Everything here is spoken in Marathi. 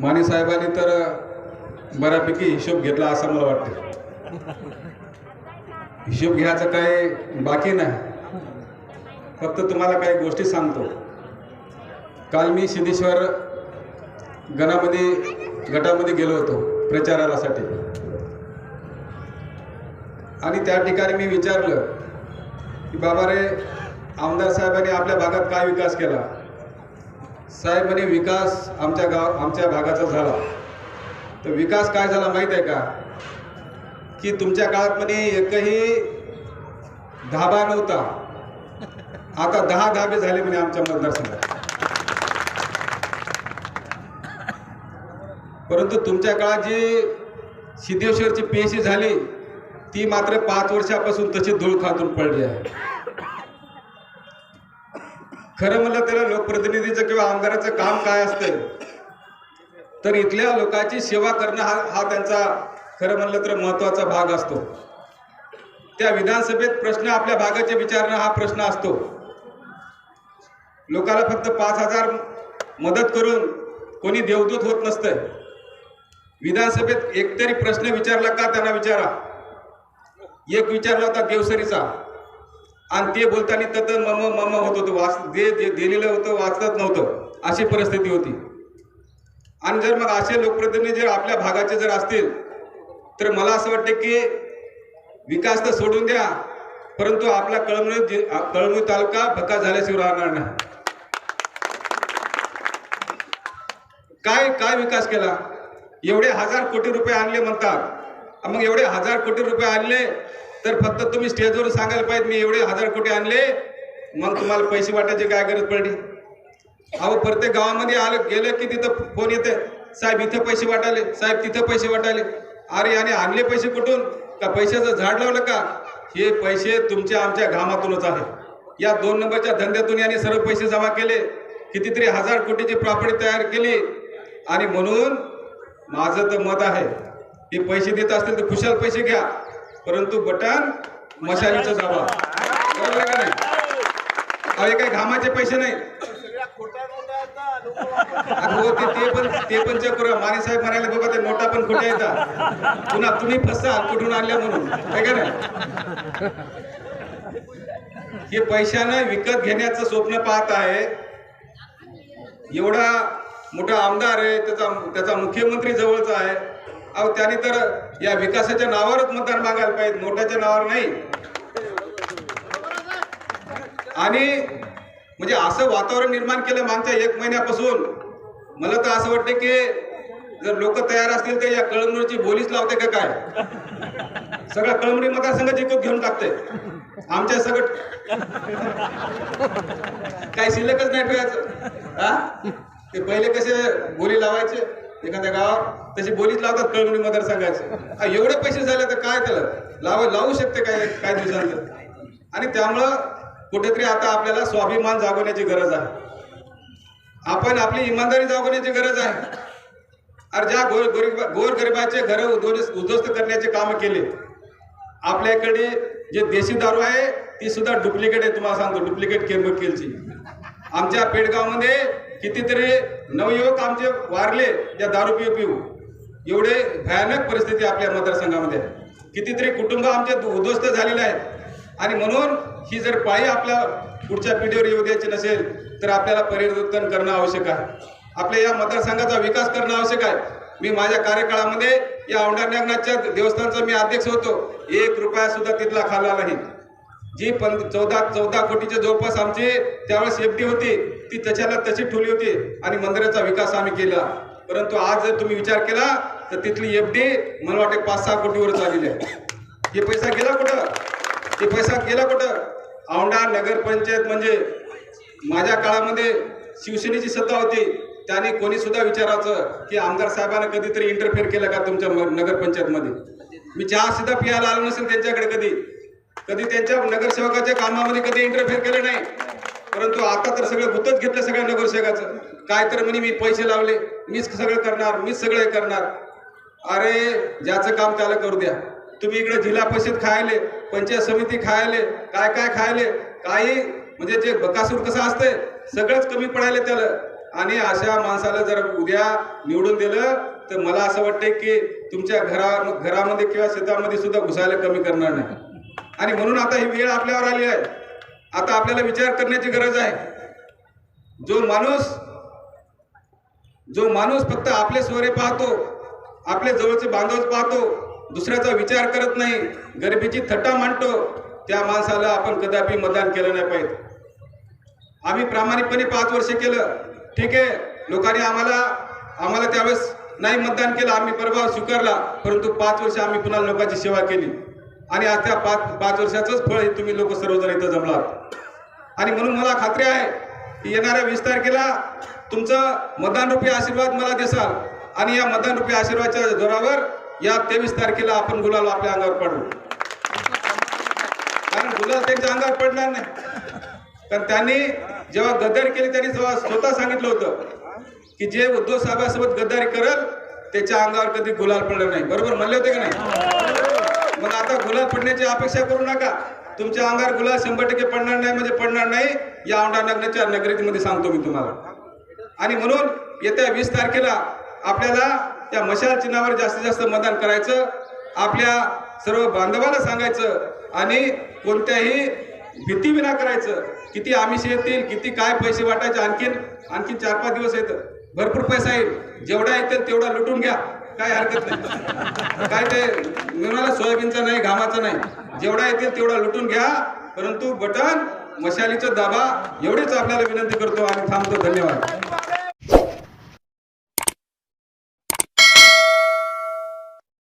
माने साहेबांनी तर बऱ्यापैकी हिशोब घेतला असं मला वाटतं. हिशोब घ्यायचं काही बाकी नाही. फक्त तुम्हाला काही गोष्टी सांगतो. काल मी सिद्धेश्वर गणामध्ये गटामध्ये गेलो होतो प्रचारासाठी. आणि त्या ठिकाणी मी विचारलं की बाबा रे आमदार साहेबांनी आपल्या भागात काय विकास केला? साहेबांनी विकास आमच्या गाव आमच्या भागाचा झाला. तर विकास काय झाला माहीत आहे का? की तुमच्या काळात म्हणे एकही धाबा नव्हता. आता दहा धाबे झाले म्हणे आमच्या मतदारसंघात. परंतु तुमच्या काळात जी सिद्धेश्वरची पेशी झाली ती मात्र पाच वर्षापासून तशी धूळ खातून पडली आहे. खरं म्हणलं त्याला लोकप्रतिनिधीचं किंवा आमदाराचं काम काय असतं? तर इथल्या लोकांची सेवा करणं हा हा त्यांचा खरं म्हणलं तर महत्त्वाचा भाग असतो. त्या विधानसभेत प्रश्न आपल्या भागाचे विचारणं हा प्रश्न असतो. लोकाला फक्त पाच हजार मदत करून कोणी देवदूत होत नसतं विधानसभेत एकतरी प्रश्न विचारला का त्यांना विचारा? एक विचारला होता देवसरीचा. आणि ते बोलताना तत मम मम होत होतं वाच जे दिलेलं होतं वाचत नव्हतं. अशी परिस्थिती होती. आणि जर मग असे लोकप्रतिनिधी जर आपल्या भागाचे जर असतील तर मला असं वाटतं की विकास तर सोडून द्या परंतु आपला कळमनुरी जि- कळमनुरी तालुका भका झाल्याशिवाय राहणार नाही. काय काय विकास केला? एवढे हजार कोटी रुपये आणले म्हणतात. मग एवढे हजार कोटी रुपये आणले तर फक्त तुम्ही स्टेजवर सांगायला पाहिजे मी एवढे हजार कोटी आणले मग तुम्हाला पैसे वाटायची काय गरज पडली? अहो प्रत्येक गावामध्ये आलं गेलं की तिथं फोन येते. साहेब इथं पैसे वाटाले साहेब तिथं पैसे वाटाले अरे याने आणले पैसे कुठून? का पैशाचं झाड लावलं का? हे पैसे तुमच्या आमच्या घामातूनच आहे. या दोन नंबरच्या धंद्यातून याने सर्व पैसे जमा केले. कितीतरी हजार कोटीची प्रॉपर्टी तयार केली. आणि म्हणून माझं तर मत आहे हे पैसे देत असतील तर खुशाल पैसे घ्या. परंतु बटन मशालीचा दावा. बरोबर का नाही? अरे काही घामाचे पैसे नाही. हो ते ते पण ते पण चेक माने साहेब म्हणाले बघा ते नोटा पण खोट्या येतात. पुन्हा तुम्ही फसा कुठून आणल्या म्हणून. काय का नाही? हे पैशानं विकत घेण्याचं स्वप्न पाहत आहे. एवढा मोठा आमदार आहे त्याचा त्याचा मुख्यमंत्री जवळचा आहे. अहो त्याने तर या विकासाच्या नावावरच मतदान मागायला पाहिजे. नोटाच्या नावावर नाही. आणि म्हणजे असं वातावरण निर्माण केलं मागच्या एक महिन्यापासून मला तर असं वाटतं की जर लोक तयार असतील तर या कळमनुरीची बोलीच लावते का काय? सगळ्या कळमनुरी मतदारसंघ जिंकून घेऊन टाकते. आमच्या सगळं काही शिल्लकच नाही ठेवायचं. हा? ते पहिले कसे बोली लावायचे? एखाद्या गावात तशी बोलीच लावतात कळमणी मतदारसंघाचे हा, एवढे पैसे झाले तर काय त्याला? लाव लावू शकते काय काय दिवसांत आणि त्यामुळं कुठेतरी आता आपल्याला स्वाभिमान जागवण्याची गरज आहे. आपण आपली इमानदारी जागवण्याची गरज आहे. अरे ज्या गोर गरीब गोरगरिबाचे घर उद्ध्वस्त उद्ध्वस्त करण्याचे काम केले आपल्याकडे जे देशी दारू आहे ती सुद्धा डुप्लिकेट आहे तुम्हाला सांगतो डुप्लिकेट केमिकलची आमच्या पेडगावमध्ये कितीतरी नवयुवक आमचे वारले या दारू पिऊ पिऊ. एवढे भयानक परिस्थिती आपल्या मतदारसंघामध्ये आहे. कितीतरी कुटुंब आमचे उद्ध्वस्त झालेले आहेत. आणि म्हणून ही जर पाळी आपल्या पुढच्या पिढीवर येऊ द्यायची नसेल तर आपल्याला परिवर्तन करणं आवश्यक आहे. आपल्या या मतदारसंघाचा विकास करणं आवश्यक आहे. मी माझ्या कार्यकाळामध्ये या औंढानागनाथच्या देवस्थानचा मी अध्यक्ष होतो. एक रुपया सुद्धा तिथला खाल्ला नाही. जी पण चौदा चौदा कोटीच्या जवळपास आमची त्यावेळेस एफडी होती ती त्याच्याला तशी ठेवली होती आणि मंदिराचा विकास आम्ही केला. परंतु आज जर तुम्ही विचार केला तर तिथली एफडी मला वाटते पाच सहा कोटीवर चाललेली आहे. हे पैसा गेला कुठं? हे पैसा गेला कुठं? औंढा नगरपंचायत म्हणजे माझ्या काळामध्ये शिवसेनेची सत्ता होती. त्याने कोणी सुद्धा विचारायचं की आमदार साहेबांना कधीतरी इंटरफेअर केलं का तुमच्या नगरपंचायतमध्ये मी चहा सुद्धा पियाला आलो नसेल त्यांच्याकडे कधी. कधी त्यांच्या नगरसेवकाच्या कामामध्ये कधी इंटरफेअर केलं नाही. परंतु आता तर सगळं भूतच घेतलं सगळ्या नगरसेवकाचं. काय तर म्हणे मी पैसे लावले मीच सगळं करणार मीच सगळं हे करणार. अरे ज्याचं काम त्याला करू द्या. तुम्ही इकडे जिल्हा परिषद खायले पंचायत समिती खायले काय काय खायले काही म्हणजे जे बकासूर कसं असतंय सगळंच कमी पडायला त्याला. आणि अशा माणसाला जर उद्या निवडून दिलं तर मला असं वाटतंय की तुमच्या घरा घरामध्ये किंवा शेतामध्ये सुद्धा घुसायला कमी करणार नाही. आणि म्हणून आता ही वेळ आपल्यावर आली आहे. आता आपल्याला विचार करण्याची गरज आहे. जो माणूस जो माणूस फक्त आपले सोरे पाहतो आपले जवळचे बांधवच पाहतो दुसऱ्याचा विचार करत नाही गरिबीची थट्टा मांडतो त्या माणसाला आपण कदापि मतदान केलं नाही पाहिजे. आम्ही प्रामाणिकपणे पाच वर्ष केलं. ठीक आहे लोकांनी आम्हाला आम्हाला त्यावेळेस नाही मतदान केलं आम्ही प्रभाव स्वीकारला परंतु पाच वर्ष आम्ही पुन्हा लोकांची सेवा केली. आणि आज त्या पाच पाच वर्षाचंच फळ तुम्ही लोक सर्वजण इथं जमलात. आणि म्हणून मला खात्री आहे की येणाऱ्या वीस तारखेला तुमचं मतदानरूपी आशीर्वाद मला देसाल. आणि या मतदानरूपी आशीर्वादच्या जोरावर या तेवीस तारखेला आपण गुलाल आपल्या अंगावर पाडू. कारण गुलाल त्यांच्या अंगावर पडणार नाही. कारण त्यांनी जेव्हा गद्दारी केली त्यांनी जेव्हा स्वतः सांगितलं होतं की जे उद्धव साहेबांसोबत गद्दारी करल त्याच्या अंगावर कधी गुलाल पडलं नाही. बरोबर म्हणले होते का नाही? मग आता गुलाल पडण्याची अपेक्षा करू नका. तुमच्या अंगावर गुलाल शंभर टक्के पडणार नाही म्हणजे पडणार नाही. या औंढा नगरच्या नगरीमध्ये सांगतो मी तुम्हाला. आणि म्हणून येत्या वीस तारखेला आपल्याला त्या मशाल चिन्हावर जास्तीत जास्त मतदान करायचं आपल्या सर्व बांधवाला सांगायचं आणि कोणत्याही भीती विना करायचं. किती आमिष येतील किती काय पैसे वाटायचे आणखीन आणखीन चार पाच दिवस येतं. भरपूर पैसा येईल. जेवढा येतील तेवढा लुटून घ्या. काय हरकत नाही. काय ते मिळाला सोयाबीनचा नाही घामाचा नाही. जेवढा येतील तेवढा लुटून घ्या. परंतु बटन मशालीचं दाबा एवढीच आपल्याला विनंती करतो आणि थांबतो. धन्यवाद.